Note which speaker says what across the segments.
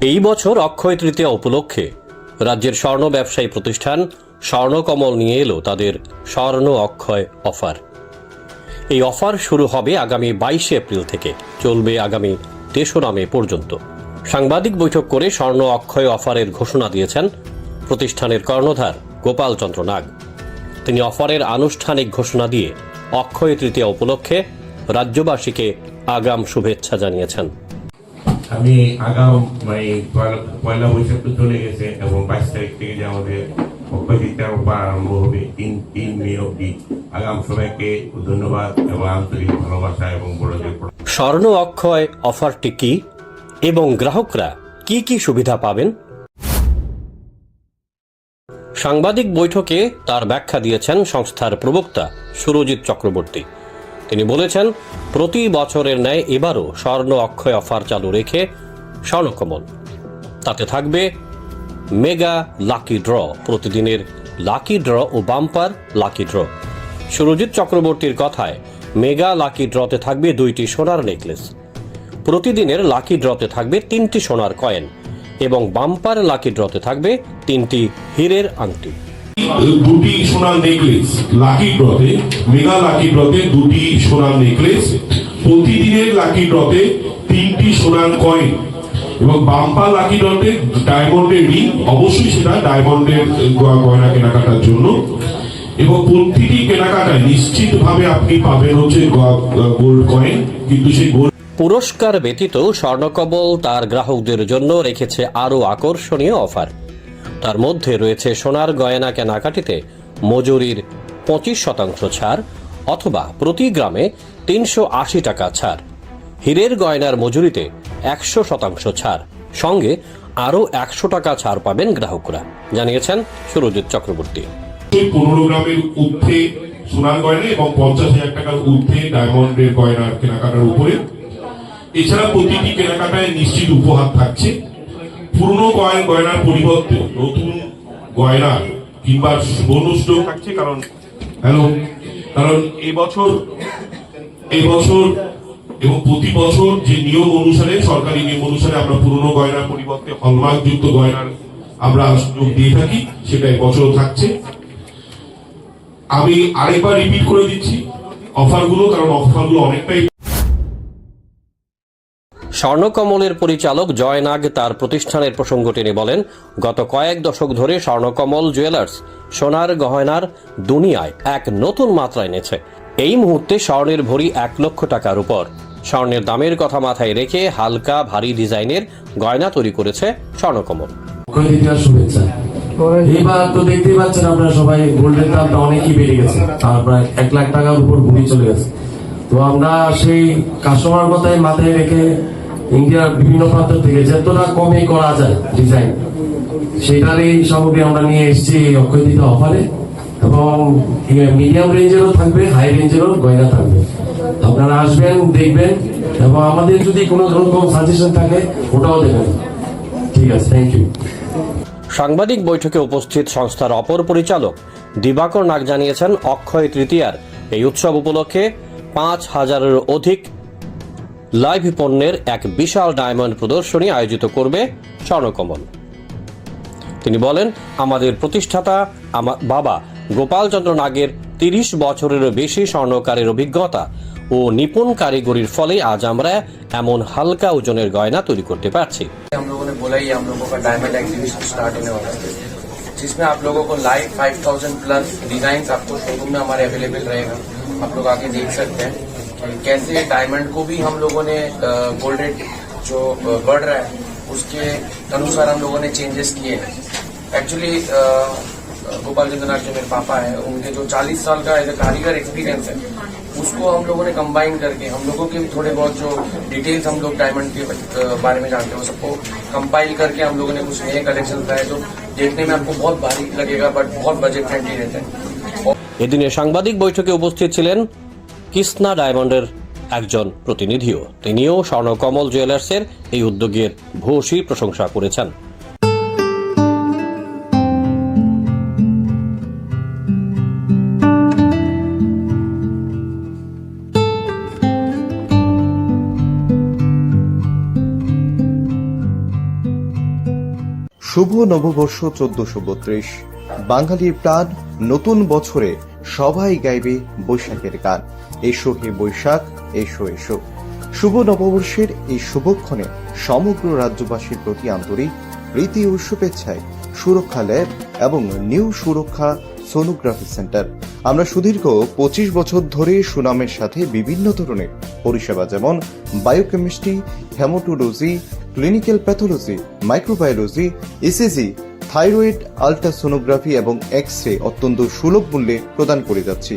Speaker 1: এই বছর অক্ষয় তৃতীয়া উপলক্ষে রাজ্যের স্বর্ণ ব্যবসায়ী প্রতিষ্ঠান স্বর্ণকমল নিয়ে এলো তাদের স্বর্ণ অক্ষয় অফার। এই অফার শুরু হবে আগামী বাইশে এপ্রিল থেকে, চলবে আগামী তেসরা মে পর্যন্ত। সাংবাদিক বৈঠক করে স্বর্ণ অক্ষয় অফারের ঘোষণা দিয়েছেন প্রতিষ্ঠানের কর্ণধার গোপাল চন্দ্র নাগ। তিনি অফারের আনুষ্ঠানিক ঘোষণা দিয়ে অক্ষয় তৃতীয়া উপলক্ষে রাজ্যবাসীকে আগাম শুভেচ্ছা জানিয়েছেন।
Speaker 2: আমি আগাম মানে পয়লা- বৈশাখ তো চলে গেছে, এবং বাইশ তারিখ থেকে যে আমাদের আরম্ভ হবে তিন তিন মে অব্দি আগাম সবাইকে ধন্যবাদ এবং আন্তরিক ভালোবাসা এবং
Speaker 1: স্বর্ণ অক্ষয় অফারটি কি? এবং গ্রাহকরা কি কি সুবিধা পাবেন? সাংবাদিক বৈঠকে তার ব্যাখ্যা দিয়েছেন সংস্থার প্রবক্তা সুরজিৎ চক্রবর্তী। তিনি বলেছেন, প্রতি বছরের ন্যায় এবারও স্বর্ণ অক্ষয় অফার চালু রেখে স্বর্ণকমল। তাতে থাকবে মেগা লাকি ড্র, প্রতিদিনের লাকি ড্র ও বাম্পার লাকি ড্র। সুরজিৎ চক্রবর্তীর কথায়, মেগা লাকি ড্রতে থাকবে দুইটি সোনার নেকলেস। প্রতিদিনের লাকি ড্রতে থাকবে তিনটি সোনার কয়েন এবং বাম্পার লাকি ড্রতে থাকবে তিনটি হীরের আংটি।
Speaker 3: দুটি সোনার নেকলেস, লাকি ড্রতে মেগা লাকি ড্রতে দুটি সোনার নেকলেস, প্রতিদিনের লাকি ড্রতে তিনটি সোনার কয়েন এবং বাম্পা লাকি ড্রতে ডায়মন্ডের রিং, অবশ্যই সেটা ডায়মন্ডের গয়না কেনাকাটার জন্য। এবং প্রতিটি কেনাকাটায় নিশ্চিতভাবে আপনি পাবেন হচ্ছে গোল্ড কয়েন, কিন্তু সেই গোল্ড
Speaker 1: পুরস্কার ব্যতীত স্বর্ণকবল তার গ্রাহকদের জন্য রেখেছে আরও আকর্ষণীয় অফার। তার মধ্যে রয়েছে সোনার গয়না কেনাকাটিতে মজুরির পঁচিশ শতাংশ ছাড় অথবা প্রতি গ্রামে তিনশো আশি টাকা ছাড়। হীরের গয়নার মজুরিতে একশো শতাংশ ছাড়। সঙ্গে আরও একশো টাকা ছাড় পাবেন গ্রাহকরা। জানিয়েছেন সুরজিৎ চক্রবর্তী।
Speaker 3: পনেরো গ্রামের ঊর্ধ্বে সোনার গয়না এবং পঞ্চাশ হাজার টাকার ঊর্ধ্বে ডায়মন্ডের গয়নার কেনাকাটার উপরে। এছাড়া প্রতিটি কেনাকাটায় নিশ্চিত উপহার থাকছে। পুরনো গয়ন গয়নার পরিবর্তে নতুন গয়না কিংবা বোনাস থাকছে কারণ হ্যালো কারণ এবছর এবছর এবং প্রতি বছর যে নিয়ম অনুসারে সরকারি নিয়ম অনুসারে আমরা পুরনো গয়নার পরিবর্তে হলমার্ক যুক্ত গয়নার আমরা যোগ দিয়ে থাকি সেটা এবছরও থাকছে। আমি আরেকবার রিপিট করে দিচ্ছি অফারগুলো কারণ অফারগুলো অনেকটাই
Speaker 1: স্বর্ণকমলের পরিচালক জয়নাগ তার প্রতিষ্ঠানের প্রসঙ্গ টেনে বলেন, গত কয়েক দশক ধরে স্বর্ণকমল জুয়েলার্স সোনার গহনার দুনিয়ায় এক নতুন মাত্রা এনেছে। এই মুহূর্তে স্বর্ণের ভরি এক লক্ষ টাকার উপর। স্বর্ণের দামের কথা মাথায় রেখে হালকা, ভারী ডিজাইনের গয়না তৈরি করেছে স্বর্ণকমল।
Speaker 4: এইবার তো দেখতেই পাচ্ছেন আপনারা সবাই গোল্ডের দামটা অনেকই বেড়ে গেছে। আর প্রায় এক লাখ টাকার উপর চলে গেছে। তো আমরা সেই কাস্টমার কথাই মাথায় রেখে ইন্ডিয়ার বিভিন্ন প্রান্ত থেকে যতটা কমে করা যায় ডিজাইন সেটারই সামগ্রী আমরা নিয়ে এসেছি এই অক্ষয় তৃতীয়া অফারে এবং মিডিয়াম রেঞ্জেরও থাকবে হাই রেঞ্জেরও গয়না থাকবে। আপনারা আসবেন, দেখবেন, এবং আমাদের যদি কোনো রকম সাজেশন থাকে, ওটাও দেবেন। ঠিক আছে থ্যাংক ইউ
Speaker 1: সাংবাদিক বৈঠকে উপস্থিত সংস্থার অপর পরিচালক দিবাকর নাগ জানিয়েছেন, অক্ষয় তৃতীয়ার এই উৎসব উপলক্ষে পাঁচ হাজারের অধিক লাইভ পণ্যের এক বিশাল ডায়মন্ড প্রদর্শনী আয়োজিত করবে স্বর্ণকমল তিনি বলেন আমাদের প্রতিষ্ঠাতা আমার বাবা গোপালচন্দ্র নাগের তিরিশ বছরেরও বেশি স্বর্ণকারের অভিজ্ঞতা ও নিপুণ কারিগরির ফলে আজ আমরা এমন হালকা ওজনের গয়না তৈরি করতে পারছি
Speaker 5: हम लोगों ने बोला ही हम लोगों का डायमंड एग्जीबिशन स्टार्ट होने वाला है जिसमें आप लोगों को लाइव 5000 प्लस डिजाइन आपको शोरूम में हमारे अवेलेबल रहेगा आप लोग आके देख सकते हैं कि कैसे डायमंड को भी हम लोगों ने गोल्ड रेट जो अ, बढ़ रहा है उसके अनुसार हम लोगों ने चेंजेस किए हैं एक्चुअली गोपाल चंद्रनाथ जो मेरे पापा है उनके जो 40 साल का एज कारीगर एक्सपीरियंस है उसको हम लोगों ने कंबाइन करके हम लोगों के भी थोड़े बहुत जो डिटेल्स हम लोग डायमंड के अ, बारे में जानते हैं वो सबको कंपाइल करके हम लोगों ने कुछ नए कलेक्शन लाए जो देखने में आपको बहुत भारी लगेगा बट बहुत बजट फ्रेंडली रहते हैं
Speaker 1: এদিনে সাংবাদিক বৈঠকে উপস্থিত ছিলেন কৃষ্ণা ডায়মন্ডের একজন প্রতিনিধিও। তিনিও স্বর্ণকমল জুয়েলার্সের এই উদ্যোগের ভূয়সী প্রশংসা করেছেন।
Speaker 6: শুভ নববর্ষ চোদ্দশো বত্রিশ। বাঙালির প্রাণ নতুন বছরে সবাই গাইবে বৈশাখের গান। এসো হে বৈশাখ, এসো এসো। শুভ নববর্ষের এই শুভক্ষণে সমগ্র রাজ্যবাসীর প্রতি আন্তরিক প্রীতি ও শুভেচ্ছায় সুরক্ষা ল্যাব এবং নিউ সুরক্ষা সোনোগ্রাফি সেন্টার। আমরা সুদীর্ঘ পঁচিশ বছর ধরে সুনামের সাথে বিভিন্ন ধরনের পরিষেবা যেমন biochemistry haematology clinical pathology microbiology ECG thyroid ultrasonography এবং এক্স রে অত্যন্ত সুলভ মূল্যে প্রদান করে যাচ্ছি।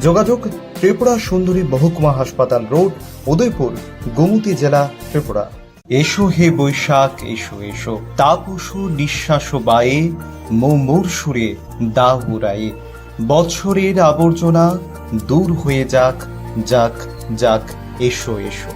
Speaker 6: যোগাযোগ ত্রিপুরা সুন্দরী মহকুমা হাসপাতাল রোড উদয়পুর গোমতী জেলা ত্রিপুরা। এসো হে বৈশাখ এসো এসো। তাপসু নিঃশ্বাস বায়ে মৌমুর সুরে দা উড়ায়ে বৎসরের আবর্জনা দূর হয়ে যাক যাক যাক এসো এসো।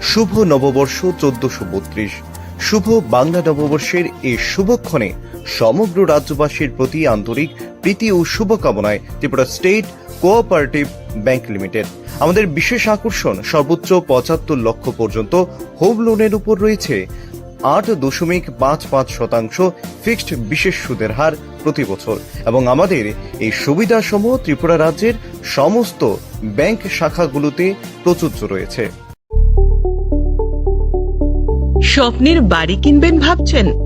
Speaker 6: শুভ নববর্ষ চোদ্দশো বত্রিশ। শুভ বাংলা নববর্ষের এই শুভক্ষণে সমগ্র রাজ্যবাসীর প্রতি আন্তরিক প্রীতি ও শুভকামনায় Tripura state cooperative bank limited. আমাদের বিশেষ আকর্ষণ, সর্বোচ্চ পঁচাত্তর লক্ষ পর্যন্ত হোম লোনের উপর রয়েছে আট দশমিক পাঁচ পাঁচ শতাংশ ফিক্সড বিশেষ সুদের হার প্রতি বছর এবং আমাদের এই সুবিধাসমূহ ত্রিপুরা রাজ্যের সমস্ত ব্যাংক শাখাগুলোতে প্রযোজ্য রয়েছে।
Speaker 7: স্বপ্নের বাড়ি কিনবেন ভাবছেন?